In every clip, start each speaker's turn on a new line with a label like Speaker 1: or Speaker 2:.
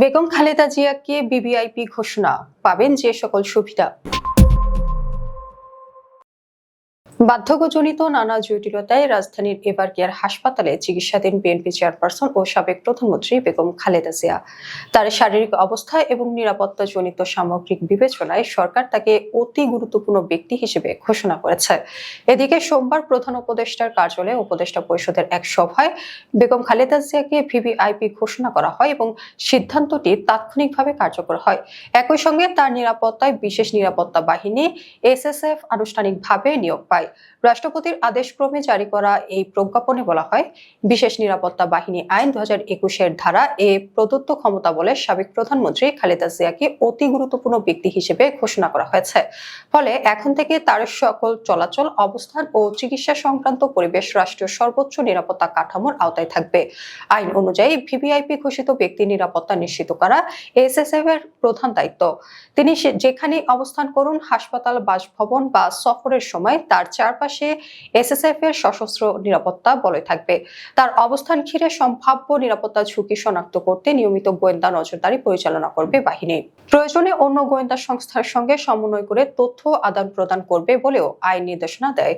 Speaker 1: বেগম খালেদা জিয়াকে বিবিআইপি ঘোষণা পাবেন যে সকল সুবিধা। বার্ধক্যজনিত নানা জটিলতায় রাজধানীর এবার কেয়ার হাসপাতালে চিকিৎসাধীন বিএনপি চেয়ারপারসন ও সাবেক প্রধানমন্ত্রী বেগম খালেদা জিয়া। তার শারীরিক অবস্থা এবং নিরাপত্তাজনিত সামগ্রিক বিবেচনায় সরকার তাকে অতি গুরুত্বপূর্ণ ব্যক্তি হিসেবে ঘোষণা করেছে। এদিকে সোমবার প্রধান উপদেষ্টার কার্যালয়ে উপদেষ্টা পরিষদের এক সভায় বেগম খালেদা জিয়াকে ভিভিআইপি ঘোষণা করা হয় এবং সিদ্ধান্তটি তাৎক্ষণিকভাবে কার্যকর হয়। একই সঙ্গে তার নিরাপত্তায় বিশেষ নিরাপত্তা বাহিনী, এসএসএফ আনুষ্ঠানিকভাবে নিয়োগ পায়। রাষ্ট্রপতির আদেশক্রমে জারি করা এই প্রজ্ঞাপনে বলা হয়, বিশেষ নিরাপত্তা বাহিনী আইন দু হাজার একুশের ধারা এ প্রদত্ত ক্ষমতা বলে সাবেক প্রধানমন্ত্রী খালেদা জিয়াকে অতি গুরুত্বপূর্ণ ব্যক্তি হিসেবে ঘোষণা করা হয়েছে। ফলে এখন থেকে তার সকল চলাচল, অবস্থান ও চিকিৎসা সংক্রান্ত পরিবেশ রাষ্ট্রীয় সর্বোচ্চ নিরাপত্তা কাঠামোর আওতায় থাকবে। আইন অনুযায়ী ভিভিআইপি ঘোষিত ব্যক্তি নিরাপত্তা নিশ্চিত করা এসএসএফ এর প্রধান দায়িত্ব। তিনি যেখানেই অবস্থান করুন, হাসপাতাল, বাসভবন বা সফরের সময় তার চারপাশে এসএসএফ এর সশস্ত্র নিরাপত্তা বলয় থাকবে। তার অবস্থান ঘিরে সম্ভাব্য নিরাপত্তা ঝুঁকি শনাক্ত করতে নিয়মিত গোয়েন্দা নজরদারি পরিচালনা করবে বাহিনী। প্রয়োজনে অন্য গোয়েন্দা সংস্থার সঙ্গে সমন্বয় করে তথ্য আদান প্রদান করবে বলেও আইন নির্দেশনা দেয়।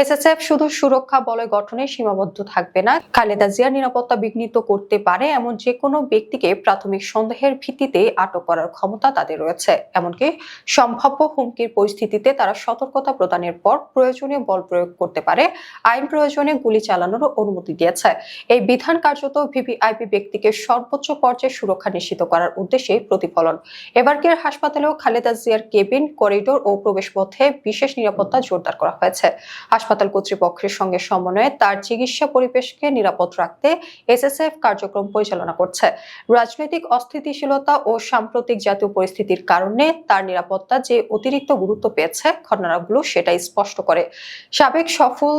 Speaker 1: এসএসএফ শুধু সুরক্ষা বলয় গঠনে সীমাবদ্ধ থাকবে না, খালেদা জিয়ার নিরাপত্তা বিঘ্নিত করতে পারে এমন যে কোনো ব্যক্তিকে প্রাথমিক সন্দেহের ভিত্তিতে আটক করার ক্ষমতা তাদের রয়েছে। এমনকি সম্ভাব্য হুমকির পরিস্থিতিতে তারা সতর্কতা প্রদানের পর প্রয়োজনীয় বল প্রয়োগ করতে পারে, আইন প্রয়োজনে গুলি চালানোরও অনুমতি দিয়েছে। এই বিধান কার্যত ভিভিআইপি ব্যক্তিকে সর্বোচ্চ পর্যায়ে সুরক্ষা নিশ্চিত করার উদ্দেশ্যে প্রতিফলন। এবারকের হাসপাতালেও খালেদা জিয়ার কেবিন, করিডোর ও প্রবেশপথে বিশেষ নিরাপত্তা জোরদার করা হয়েছে। হাসপাতাল কর্তৃপক্ষের সঙ্গে সমন্বয়ে তার চিকিৎসা পরিবেশকে নিরাপদ রাখতে এসএসএফ কার্যক্রম পরিচালনা করছে। রাজনৈতিক অস্থিতিশীলতা ও সাম্প্রতিক জাতীয় পরিস্থিতির কারণে তার নিরাপত্তা যে অতিরিক্ত গুরুত্ব পেয়েছে, ঘটনাগুলো সেটাই স্পষ্ট করে। সাবেক সফল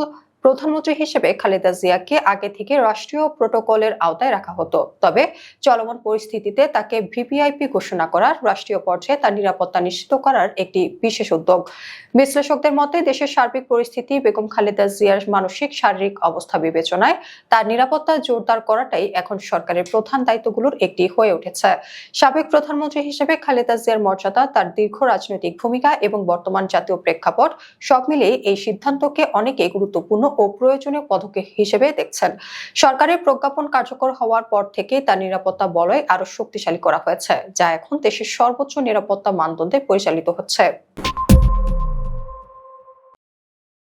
Speaker 1: প্রধানমন্ত্রী হিসেবে খালেদা জিয়াকে আগে থেকে রাষ্ট্রীয় প্রোটোকলের আওতায় রাখা হতো। তবে চলমান পরিস্থিতিতে তাকে ভিপিআইপি ঘোষণা করার রাষ্ট্রীয় পর্যায়ে তার নিরাপত্তা নিশ্চিত করার একটি বিশেষ উদ্যোগ। বিশ্লেষকদের মতে, দেশের সার্বিক পরিস্থিতি, বেগম খালেদা জিয়ার মানসিক, শারীরিক অবস্থা বিবেচনায় তার নিরাপত্তা জোরদার করাটাই এখন সরকারের প্রধান দায়িত্বগুলোর একটি হয়ে উঠেছে। সাবেক প্রধানমন্ত্রী হিসেবে খালেদা জিয়ার মর্যাদা, তার দীর্ঘ রাজনৈতিক ভূমিকা এবং বর্তমান জাতীয় প্রেক্ষাপট সব মিলিয়ে এই সিদ্ধান্তকে অনেকে গুরুত্বপূর্ণ ও প্রয়োজনীয় পদক্ষেপ হিসেবে দেখছেন। সরকারের প্রজ্ঞাপন কার্যকর হওয়ার পর থেকে তার নিরাপত্তা বলয় আরও শক্তিশালী করা হয়েছে, যা এখন দেশের সর্বোচ্চ নিরাপত্তা মানদণ্ডে পরিচালিত হচ্ছে।